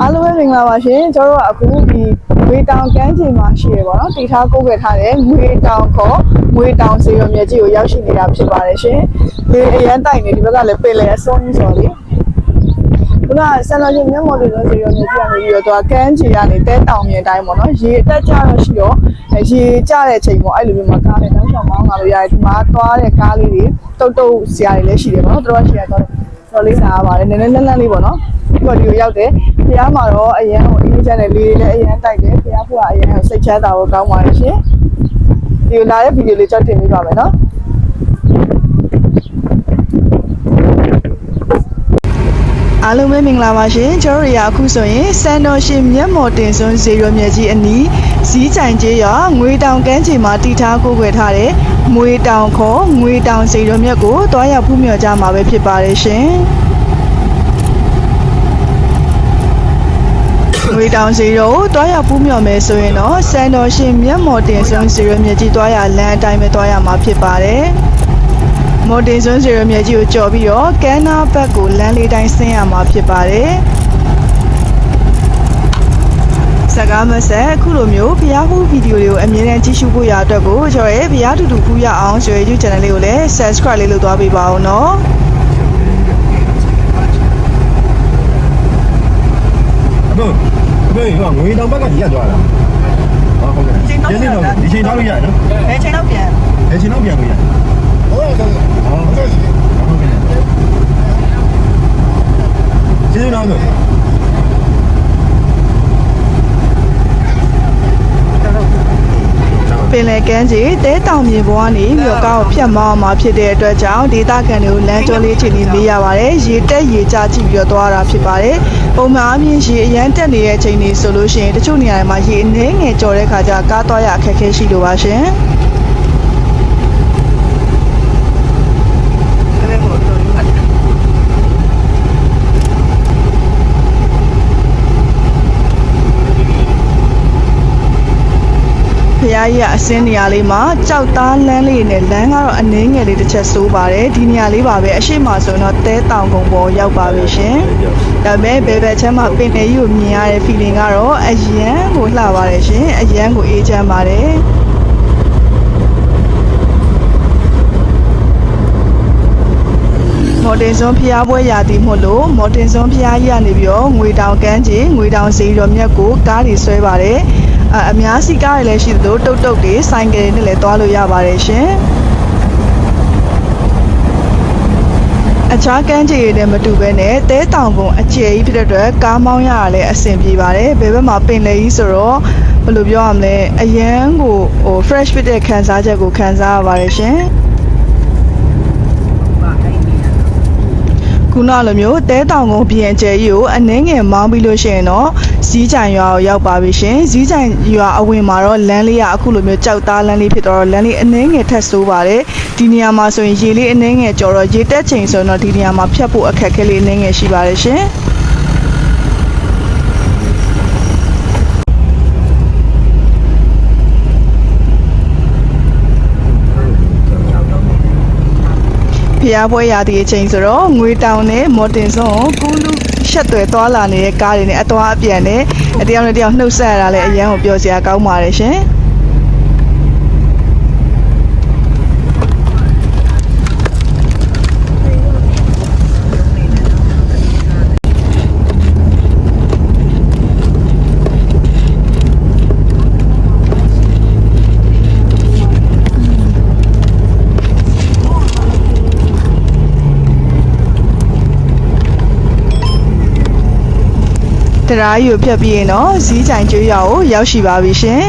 အားလုံးပဲမင်္ဂလာပါရှင်ကျွန်တော်တို့ကအခုဒီငွေတောင်ကမ်းခြေမှာရှိရပါတော့တည်ထားကိုးကွယ်ထားတဲ့ငွေတောင်ခေါ်ငွေတောင်စေရုံမြက်ကြီးကိုရောက်ရှိနေတာဖြစ်ပါတယ်ရှင်ဒီအရန်တိုက်နေဒီဘက်ကလည်းပင်လေအဆုံးကြီးဆိုတော့လေခုနကဆန်တော်ရှင်မျက်မှော်တွေလုံးစေရုံမြက်ကြီးကနေပြီးတော့သူကကမ်းခြေကနေတဲတောင်မြေတိုင်းပေါ့နော်ရေအတက်ကြတော့ရှိတော့အဲရေကျတဲ့အချိန်ပေါ့အဲ့လိုမျိုးမှာကားနဲ့တောင်းချောင်းမောင်းလာလို့ရတယ်ဒီမှာသွားတဲ့ကားလေးတွေတုတ်တုတ်ဆရာတွေလည်းရှိတယ်ပေါ့နော်တော်တော်ရှိရတော့တော်လေးစားပါတယ်နည်းနည်းလန်းလန်းလေးပေါ့နော် ဒီပေါ်ဒီကိုရောက်တယ်ဖះမှာတော့အရန်ကိုအင်းချမ်းတဲ့လေးတွေလည်းအရန်တိုက်တယ်ဖះဖူကအရန်ကိုစိတ်ချမ်းသာဖို့ကောင်းပါတယ်ရှင်ဒီကိုလာတဲ့ဗီဒီယိုလေးကြောက်တင်ပေးပါမယ်နော်အားလုံးပဲမင်္ဂလာပါရှင်ကျွန်တော်တို့ရအခုဆိုရင်စံတော်ရှင်မျက်မော်တင်စွန်းဇေရောမြက်ကြီးအနီးဇီးကြိုင်ကျေးရွာငွေတောင်ကမ်းခြေမှာတည်ထားကိုးကွယ်ထားတဲ့ငွေတောင်ခေါ်ငွေတောင်ဇေရောမြက်ကိုတွားရောက်ဖူးမြော်ကြမှာပဲဖြစ်ပါတယ်ရှင် ငွေတောင်ဇေရောကိုတွားရောက်ဖူးမြော်မယ်ဆိုရင်တော့စံတော်ရှင်မျက်မော်တင်စွန်းဇေရောမြက်ကြီးတွားရလမ်းအတိုင်းပဲတွားရမှာဖြစ်ပါတယ်မော်တင်စွန်းဇေရောမြက်ကြီးကိုကြော်ပြီးတော့ကမ်းနားဘက်ကိုလမ်းလေးတိုင်းဆင်းရမှာဖြစ်ပါတယ်စကားမဆက်အခုလိုမျိုးဖျားဖူးဗီဒီယိုတွေကိုအမြဲတမ်းကြည့်ရှုဖို့ရအတွက်ကိုကျွန်တော်ရဲ့ဖျားတူတူဖူးရအောင်ဆိုရ YouTube channel လေးကိုလည်း subscribe လေးလုပ်သွားပေးပါဦးနော် အခု အခုကငွေတောင်ဘက်ကကြီးရကြွားလာဟောဟုတ်ကဲ့ဒီနေ့တော့ဒီချိန်ထားလို့ရတယ်နော်ဘယ်ချိန်တော့ပြန်ဒီချိန်တော့ပြန်လို့ရတယ်ဟုတ်ကဲ့ဟုတ်ကဲ့ဟုတ်ကဲ့ကျေးဇူးတော်တော်ပင်လယ်ကမ်းခြေတဲတောင်မြေပေါ်ကနေမြို့ကောက်ဖြတ်မောင်းမှာဖြစ်တဲ့အတွက်ကြောင့်ဒေသခံတွေကိုလမ်းကျောလေးချိန်နေမေးရပါတယ်ရေတက်ရေကျကြည့်ပြီးတော့သွားတာဖြစ်ပါတယ် ပုံမှန်အမြင့်ရေအရန်တက်နေတဲ့အချိန်တွေဆိုလို့ရှိရင်တချို့နေရာတွေမှာရေအနှဲငယ်ကြော်တဲ့ခါကျကားသွားရအခက်အခဲရှိလို့ပါရှင်ဖ ရားကြီးကအစင်းနေရာလေးမှာကြောက်သားလမ်းလေးနဲ့လမ်းကတော့အနှင်းငယ်လေးတစ်ချက်ဆိုးပါတယ်ဒီနေရာလေးပါပဲအရှိမဆိုရင်တော့တဲတောင်ကုန်းပေါ်ရောက်ပါပြီရှင်ဒါပေမဲ့ဘယ်ဘက်ချမ်းမှာပင်လေကြီးကိုမြင်ရတဲ့ feeling ကတော့အရန်ကိုလှပါတယ်ရှင်အရန်ကိုအေးချမ်းပါတယ်မော်တင်စွန်းဖျားပွဲရာသီမို့လို့မော်တင်စွန်းဖျားကြီးကနေပြီးတော့ငွေတောင်ကမ်းခြေငွေတောင်စီတော်မြတ်ကိုကားတွေဆွဲပါတယ် အအများစီကားတွေလည်းရှိသလိုတုတ်တုတ်တွေဆိုင်ကယ်တွေနဲ့လည်းသွားလို့ရပါတယ်ရှင်အခြားကမ်းခြေတွေနဲ့မတူဘဲနဲ့တဲတောင်ကုန်အကျယ်ကြီးဖြစ်တဲ့အတွက်ကားမောင်းရတာလည်းအဆင်ပြေပါတယ်ဘယ်ဘက်မှာပင်လေကြီးဆိုတော့ဘယ်လိုပြောရမလဲအရန်ကိုဟို fresh ဖြစ်တဲ့ခံစားချက်ကိုခံစားရပါတယ်ရှင်ခုနလိုမျိုးတဲတောင်ကုန်းပြင်ကျဲကြီးကိုအနှင်းငယ်မောင်းပြီးလို့ရှိရင်တော့ ဇီးကြိုင်ရွာကိုရောက်ပါပြီရှင်ဇီးကြိုင်ရွာအဝင်မှာတော့လမ်းလေးကအခုလိုမျိုးကြောက်သားလမ်းလေးဖြစ်တော့လမ်းလေးအနှင်းငယ်ထက်ဆိုးပါတယ်ဒီနေရာမှာဆိုရင်ရေလေးအနှင်းငယ်ကြော်တော့ရေတက်ချိန်ဆိုရင်တော့ဒီနေရာမှာဖြတ်ဖို့အခက်အခဲလေးအနှင်းငယ်ရှိပါတယ်ရှင်ဖျားပွဲရာသီအချိန်ဆိုတော့ငွေတောင်နဲ့မော်တင်စွန်းကိုကူးလူ ရှက်သွယ်သွားလာနေတဲ့ကားတွေနဲ့အသွားအပြန်နဲ့အတယောက်နဲ့တယောက်နှုတ်ဆက်ရတာလည်းအရန်ကိုပြောစရာကောင်းပါတယ်ရှင် တရားယူဖြတ်ပြီးရင်တော့ဇီးကြိုင်ကျွေးရွာကိုရောက်ရှိပါပြီရှင်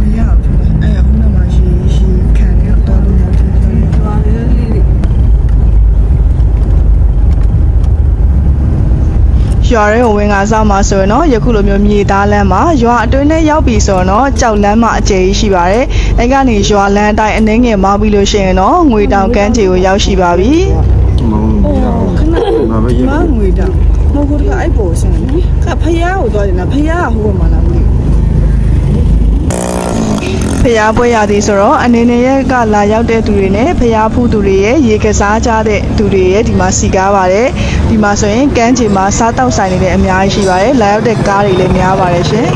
မရဘူးအဲ့ခုနမှရှိရှိခံရတော့လို့ ရွာရဲကိုဝင်ကစားမှာဆိုရင်တော့ယခုလိုမျိုးမြေသားလမ်းမှာရွာအတွင်းထဲရောက်ပြီဆိုတော့ကြောက်လမ်းမှာအကျယ်ကြီးရှိပါတယ်။အဲကနေရွာလမ်းအတိုင်းအနှင်းငယ်မောင်းပြီးလို့ရှိရင်တော့ငွေတောင်ကမ်းခြေကိုရောက်ရှိပါပြီ။မောင်းလို့ခဏငါပဲရေးမငွေတောင်မဟုတ်ဘူးကအဲ့ပေါ်ဆင်းနေခဖယားကိုသွားတယ်နော်ဖယားကဟိုဘက်မှာလားမသိ ဖျားပွဲရသည်ဆိုတော့အနေနဲ့ရကလာရောက်တဲ့သူတွေနဲ့ဖျားဖူးသူတွေရဲ့ရေကစားကြတဲ့သူတွေရဲ့ဒီမှာစီကားပါတယ်ဒီမှာဆိုရင်ကမ်းခြေမှာစားတောက်ဆိုင်နေတဲ့အများကြီးရှိပါတယ်လာရောက်တဲ့ကားတွေလည်းများပါတယ်ရှင်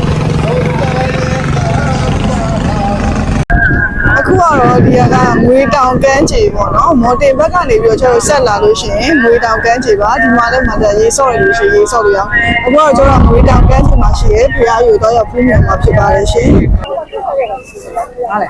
အခုကတော့ဒီကငွေတောင်ကမ်းခြေပေါ့နော်မော်တင်ဘက်ကနေပြီးတော့ကျွန်တော်ဆက်လာလို့ရှိရင်ငွေတောင်ကမ်းခြေပါဒီမှာလည်းမှန်ရေးဆော့ရလို့ရှိရင်ရေးဆော့လို့ရအောင်အခုတော့ကျွန်တော်ငွေတောင်ကမ်းခြေမှာရှိရဲဖျားယူတော့ရောက်ဖူးမြန်မှာဖြစ်ပါတယ်ရှင် 哪嘞。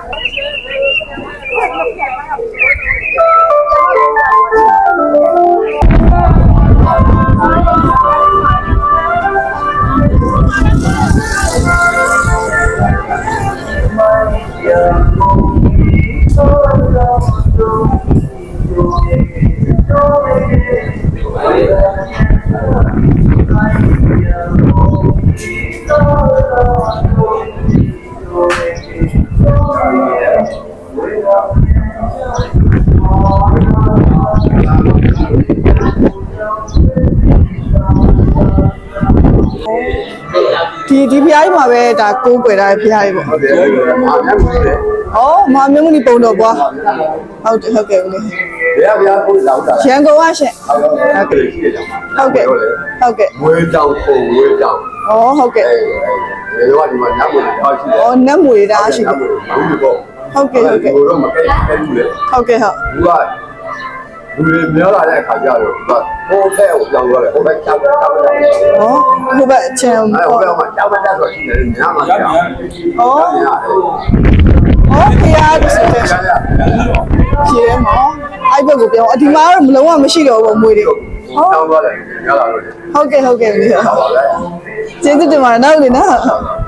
ဒီဒီဖျားကြီးမှာပဲဒါကိုးကွယ်ထားတဲ့ဖျားကြီးပေါ့ဟုတ်တယ်အားများမှုတယ်။အော်မမင်းမနီပုံတော်ပွား။ဟုတ်တယ်ဟုတ်ကဲ့ဦးလေးဘယ်ဘယ်ကိုလောက်တာ။ရန်ကုန်ကရှင်ဟုတ်ကဲ့ရှိတယ်ကြောင့်။ဟုတ်ကဲ့။ဟုတ်ကဲ့ဝေးတောင်ပုံဝေးတောင်။အော်ဟုတ်ကဲ့အဲရောဒီမှာညမလို့အောက်ရှိတယ်။အော်နတ်မွေတာရှိတယ်ဘူးပေါ့။ဟုတ်ကဲ့ဟုတ်ကဲ့ဒီတော့မကဲကဲဘူးလေ။ဟုတ်ကဲ့ဟုတ်ဘူးက လူတွေများလာတဲ့အခါကျတော့သူကဟိုထဲကိုကြောင်းသွားတယ်ဟိုဘက်ချောက်ချောက်တယ်။အော်ဟိုဘက်အချမ်းအဲဟိုဘက်မှာချောက်တက်ဆိုရှိတယ်ညမှာကြောက်။အော်အော်ဖျားကြီးဆိုတဲ့ရှိရဲမော။အဲ့ဘက်ကိုပြောအဒီမှာတော့မလုံးဝမရှိတော့ဘူးမွေတွေ။ဟုတ်တောင်းသွားတယ်ရလာလို့ဟုတ်ကဲ့ဟုတ်ကဲ့ဦးလေး။ဟောပါလေကျေးဇူးတင်ပါတယ်နောက်ဦးလေးနော်။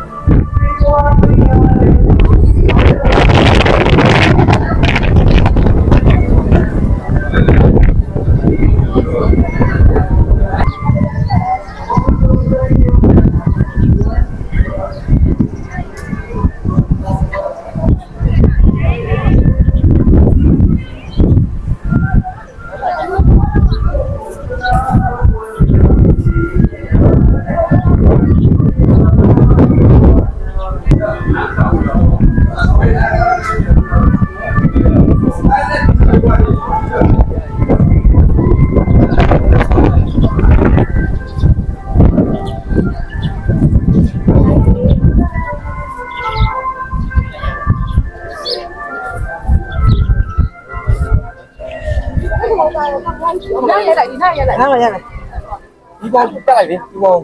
ဒီဘောတက်လိုက်လေဒီဘော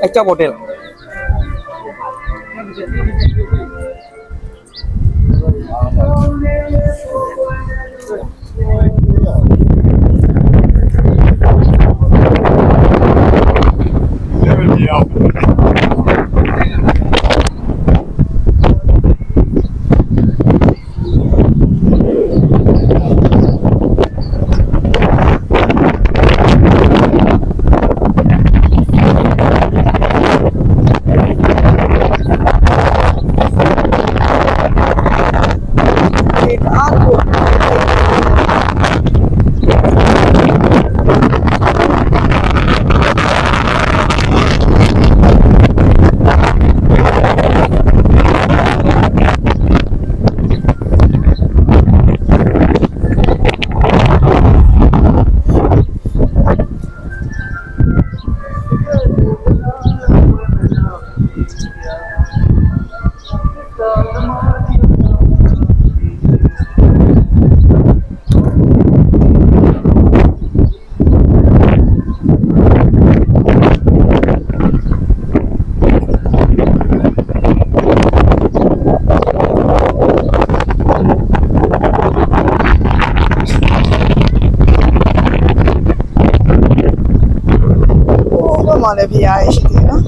အဲ့ကြော ဘက်မှာလည်းဖျားရရှိတယ်နော်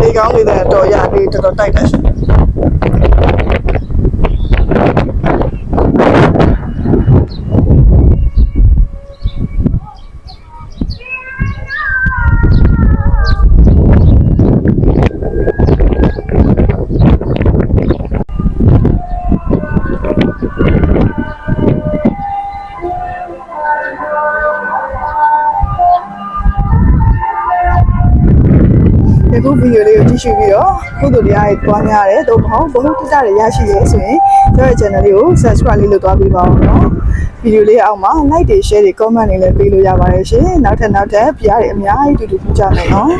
ဒီကောင်းလေးတဲ့တော်ရလေးတော်တော်တိုက်တာရှိတ ဒီယိုလေးကိုကြည့်ရှုပြီးတော့ကုသိုလ်တရားတွေတွားများရတယ်တော့မဟုတ်ဘဟုတ္တတွေရရှိရဲဆိုရင်ကျွန်တော်ရဲ့ channel လေးကို subscribe လေးလုပ်သွားပေးပါဦးနော်ဗီဒီယိုလေးအောက်မှာ like တွေ share တွေ comment တွေလည်းပေးလို့ရပါတယ်ရှင်နောက်ထပ်နောက်ထပ်ပြားတွေအများကြီးတူတူပြကြမယ်နော်